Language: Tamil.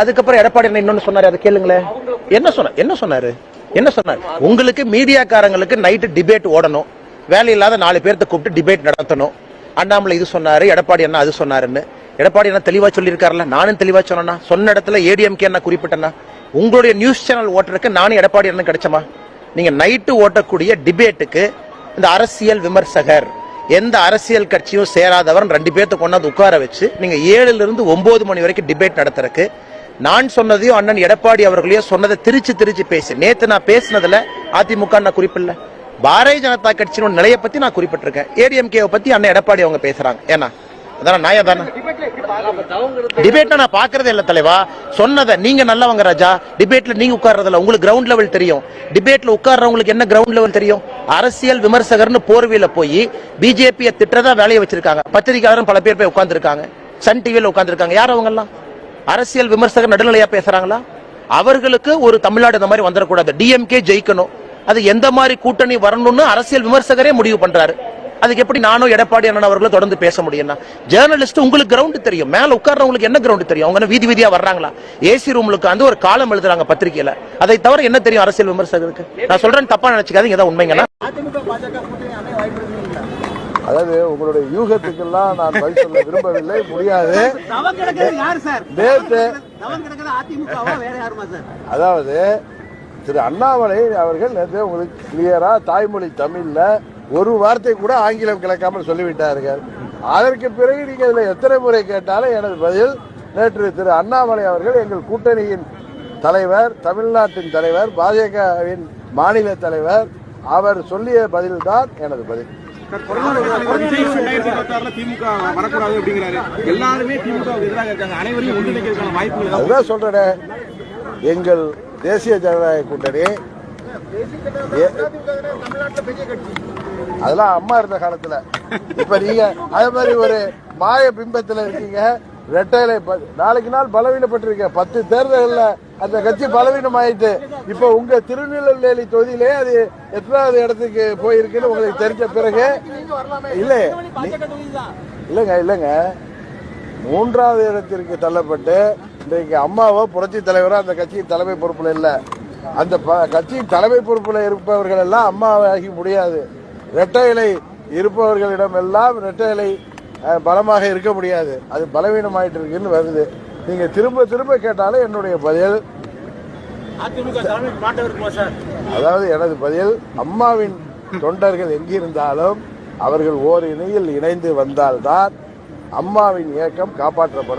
அதுக்கப்புறம் எடப்பாடி என்ன இன்னொன்னு சொன்னாரு அதை கேளுங்களேன். என்ன சொன்ன என்ன சொன்னாரு? என்ன சொன்னார்? உங்களுக்கு மீடியாக்காரங்களுக்கு நைட்டு டிபேட் ஓடணும். வேலை இல்லாத நாலு பேர்த்த கூப்பிட்டு டிபேட் நடத்தணும். அண்ணாமலை இது சொன்னாரு எடப்பாடி என்ன அது சொன்னாருன்னு. எடப்பாடி என்ன தெளிவா சொல்லியிருக்காருல்ல நானும் தெளிவா சொன்னேன்னா. சொன்ன இடத்துல ஏடிஎம்கே என்ன குறிப்பிட்டேன்னா. உங்களுடைய நியூஸ் சேனல் ஓட்டுறதுக்கு நானும் எடப்பாடி என்ன கிடைச்சமா? நீங்க நைட்டு ஓட்டக்கூடிய டிபேட்டுக்கு இந்த அரசியல் விமர்சகர் எந்த அரசியல் கட்சியும் சேராதவர் ரெண்டு பேர்த்த கொண்டாந்து உட்கார வச்சு நீங்க ஏழுல இருந்து ஒன்பது மணி வரைக்கும் டிபேட் நடத்துறதுக்கு நான் சொன்னதையும் அண்ணன் எடப்பாடி அவர்களையும் சொன்னதை திருச்சி திருச்சி பேசி. நேத்து நான் பேசினதுல அதிமுக நான் குறிப்பிடல. பாரதிய ஜனதா கட்சியினோட நிலையை பத்தி நான் குறிப்பிட்டிருக்கேன். ஏடிஎம்கேவை பத்தி அண்ணன் எடப்பாடி அவங்க பேசுறாங்க. ஏன்னா அதான் நாயா தானே டிபேட்னா நான் பாக்குறதே இல்ல தலைவா. சொன்னதை நீங்க நல்லவங்க ராஜா. டிபேட்ல நீங்க உட்கார்றதில்ல. உங்களுக்கு கிரவுண்ட் லெவல் தெரியும். டிபேட்ல உட்கார்றவங்களுக்கு என்ன கிரவுண்ட் லெவல் தெரியும்? அரசியல் விமர்சகர்னு போர்வையில போய் பிஜேபியை திட்டதா வேலையை வச்சிருக்காங்க. பத்திரிகையாளரும் பல பேர் போய் உட்கார்ந்துருக்காங்க. சன் டிவியில உட்கார்ந்துருக்காங்க. யார் அவங்கெல்லாம்? அரசியல் விமர்சகர் நடுநிலையா பேசுறாங்களா? அவர்களுக்கு ஒரு தமிழ்நாடு இந்த மாதிரி வந்துடக்கூடாது டிஎம்கே ஜெயிக்கணும். அது எந்த மாதிரி கூட்டணி வரணும்னு அரசியல் விமர்சகரே முடிவு பண்றாரு. அதுக்கு எப்படி நானும் எடப்பாடி அண்ணன் அவர்களும் தொடர்ந்து பேச முடியும்னா? ஜேர்னலிஸ்ட் உங்களுக்கு கிரவுண்டு தெரியும். மேல உட்கார்றவங்களுக்கு என்ன கிரவுண்ட் தெரியும்? அவங்க வீதி வீதியா வர்றாங்களா? ஏசி ரூம்லுக்கு வந்து ஒரு காலம் எழுதுறாங்க பத்திரிகையில. அதை தவிர என்ன தெரியும் அரசியல் விமர்சகருக்கு? நான் சொல்றேன் தப்பா நினைச்சுக்காதீங்க. ஏதாவது உண்மைங்கன்னா அதாவது உங்களுடைய யூகத்துக்கெல்லாம் நான் பதில் சொல்ல விரும்பவில்லை. முடியாது. சார் அதாவது திரு அண்ணாமலை அவர்கள் நேற்று உங்களுக்கு கிளியரா தாய்மொழி தமிழ்ல ஒரு வார்த்தை கூட ஆங்கிலம் கலக்காமல் சொல்லிவிட்டார்கள். அதற்கு பிறகு நீங்க இதுல எத்தனை முறை கேட்டாலும் எனது பதில் நேற்று திரு அண்ணாமலை அவர்கள் எங்கள் கூட்டணியின் தலைவர் தமிழ்நாட்டின் தலைவர் பாஜகவின் மாநில தலைவர் அவர் சொல்லிய பதில்தான் எனது பதில். ரெண்டாயிரத்தி திமுக வரக்கூடாது அப்படிங்கிறாரு எல்லாருமே திமுக எதிராக இருக்காங்க அனைவரையும் ஒன்றிணைக்கிறதுக்கான வாய்ப்புகள் அதுதான் சொல்றேன். எங்கள் தேசிய ஜனநாயக கூட்டணி அதெல்லாம் அம்மா இருந்த காலத்துல. இப்ப நீங்க அதே மாதிரி ஒரு மாய பிம்பத்துல இருக்கீங்க. ரெட்டையில ப- நாளைக்கு நாள் பலவீனப்பட்டிருக்க பத்து தேர்தல்கள்ல அந்த கட்சி பலவீனம் ஆயிட்டு இப்ப உங்க திருநெல்வேலி தொகுதியிலே அது எத்தனாவது இடத்துக்கு போயிருக்குன்னு உங்களுக்கு தெரிஞ்ச பிறகு இல்ல. இல்லைங்க இல்லங்க. இல்லங்க மூன்றாவது இடத்திற்கு தள்ளப்பட்டு இன்றைக்கு அம்மாவோ புரட்சி தலைவரோ அந்த கட்சியின் தலைமை பொறுப்புல இல்ல. அந்த ப- கட்சியின் தலைமை பொறுப்புல இருப்பவர்கள் எல்லாம் அம்மாவாகி முடியாது. இரட்டை இலை இருப்பவர்களிடம் எல்லாம் இரட்டை இலை பலமாக இருக்க முடியாது. அது பலவீனமாயிட்டு இருக்குன்னு வருது. நீங்க திரும்ப திரும்ப கேட்டாலும் என்னுடைய பதில். அதாவது எனது பதில் அம்மாவின் தொண்டர்கள் எங்கிருந்தாலும் அவர்கள் ஓர் இணையில் இணைந்து வந்தால்தான் அம்மாவின் இயக்கம் காப்பாற்றப்படும்.